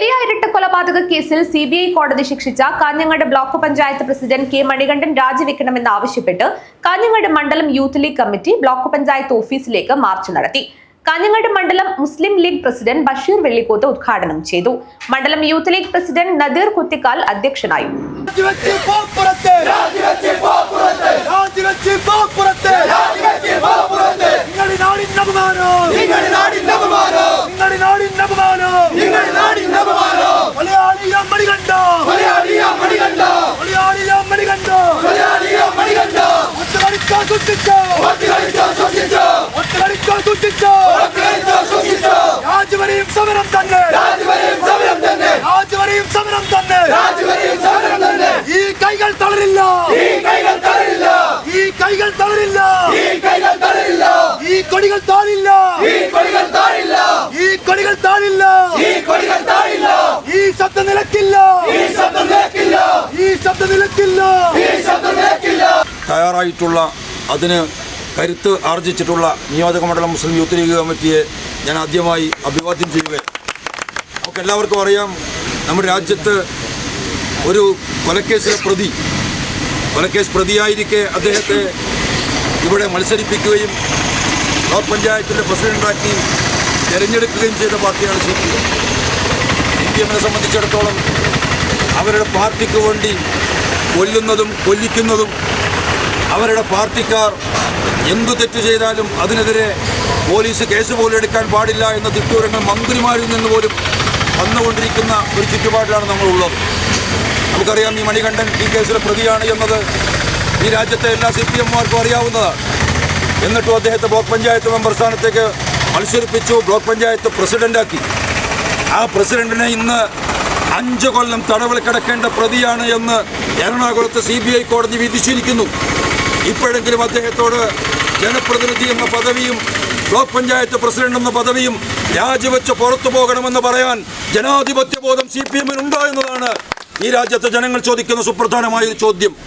പെരിയ ഇരട്ട കൊലപാതക കേസിൽ സി ബി ഐ കോടതി ശിക്ഷിച്ച Kanhangad block panchayat president K Manikandan രാജിവെക്കണമെന്ന് ആവശ്യപ്പെട്ട് കാഞ്ഞങ്ങാട് മണ്ഡലം youth league committee block panchayat ഓഫീസിലേക്ക് മാർച്ച് നടത്തി. കാഞ്ഞങ്ങാട് മണ്ഡലം Muslim league president Basheer Vellikoth ഉദ്ഘാടനം ചെയ്തു. മണ്ഡലം youth league president Nadeer Kuthikkal അധ്യക്ഷനായി. സൂക്ഷിച്ചോ. ഒത്തുകളിച്ചോ സൂക്ഷിച്ചോ. രാജുവരെയും സമരം തന്നെ. രാജുവരെയും സമരം തന്നെ. രാജുവരെയും സമരം തന്നെ രാജുവരെയും സമരം തന്നെ ഈ കൈകൾ തളരില്ല. ഈ കൈകൾ തളരില്ല. ഈ കൈകൾ തളരില്ല ഈ കൈകൾ തളരില്ല ഈ കൊടികൾ താഴില്ല. ഈ കൊടികൾ താഴില്ല. ഈ കൊടികൾ താഴില്ല ഈ കൊടികൾ താഴില്ല ഈ ശബ്ദം നിലക്കില്ല ഈ ശബ്ദം നിലക്കില്ല ഈ ശബ്ദം നിലക്കില്ല. ഈ ശബ്ദം നിലക്കില്ല. തയ്യാറായിട്ടുള്ള അതിന് കരുത്ത് ആർജിച്ചിട്ടുള്ള നിയോജക മണ്ഡലം മുസ്ലിം യൂത്ത് ലീഗ് കമ്മിറ്റിയെ ഞാൻ ആദ്യമായി അഭിവാദ്യം ചെയ്യുകയാണ്. നമുക്ക് എല്ലാവർക്കും അറിയാം നമ്മുടെ രാജ്യത്ത് ഒരു കൊലക്കേസിലെ പ്രതി കൊലക്കേസ് പ്രതിയായിരിക്കെ അദ്ദേഹത്തെ ഇവിടെ മത്സരിപ്പിക്കുകയും ബ്ലോക്ക് പഞ്ചായത്തിന്റെ പ്രസിഡന്റാക്കി തിരഞ്ഞെടുക്കുകയും ചെയ്ത പാർട്ടിയാണ് C P M. C P എമ്മിനെ സംബന്ധിച്ചിടത്തോളം അവരുടെ പാർട്ടിക്ക് വേണ്ടി കൊല്ലുന്നതും കൊല്ലിക്കുന്നതും അവരുടെ പാർട്ടിക്കാർ എന്തു തെറ്റ് ചെയ്താലും അതിനെതിരെ പോലീസ് കേസ് പോലും എടുക്കാൻ പാടില്ല എന്ന തിട്ടൂരങ്ങൾ മന്ത്രിമാരിൽ നിന്ന് പോലും വന്നുകൊണ്ടിരിക്കുന്ന ഒരു ചുറ്റുപാടിലാണ് നമ്മളുള്ളത്. നമുക്കറിയാം ഈ മണികണ്ഠൻ ഈ കേസിലെ പ്രതിയാണ് എന്നത് ഈ രാജ്യത്തെ എല്ലാ സി പി എംമാർക്കും അറിയാവുന്നതാണ്. എന്നിട്ടും അദ്ദേഹത്തെ ബ്ലോക്ക് പഞ്ചായത്ത് മെമ്പർ സ്ഥാനത്തേക്ക് മത്സരിപ്പിച്ചു ബ്ലോക്ക് പഞ്ചായത്ത് പ്രസിഡന്റാക്കി. ആ പ്രസിഡന്റിനെ ഇന്ന് അഞ്ച് കൊല്ലം തടവിൽ കിടക്കേണ്ട പ്രതിയാണ് എന്ന് എറണാകുളത്ത് സി കോടതി വിധിച്ചിരിക്കുന്നു. ഇപ്പോഴെങ്കിലും അദ്ദേഹത്തോട് ജനപ്രതിനിധി എന്ന പദവിയും ബ്ലോക്ക് പഞ്ചായത്ത് പ്രസിഡന്റ് എന്ന പദവിയും രാജിവെച്ച് പുറത്തു പോകണമെന്ന് പറയാൻ ജനാധിപത്യ ബോധം സി പി എമ്മിനുണ്ടോ എന്നതാണ് ഈ രാജ്യത്തെ ജനങ്ങൾ ചോദിക്കുന്ന സുപ്രധാനമായ ചോദ്യം.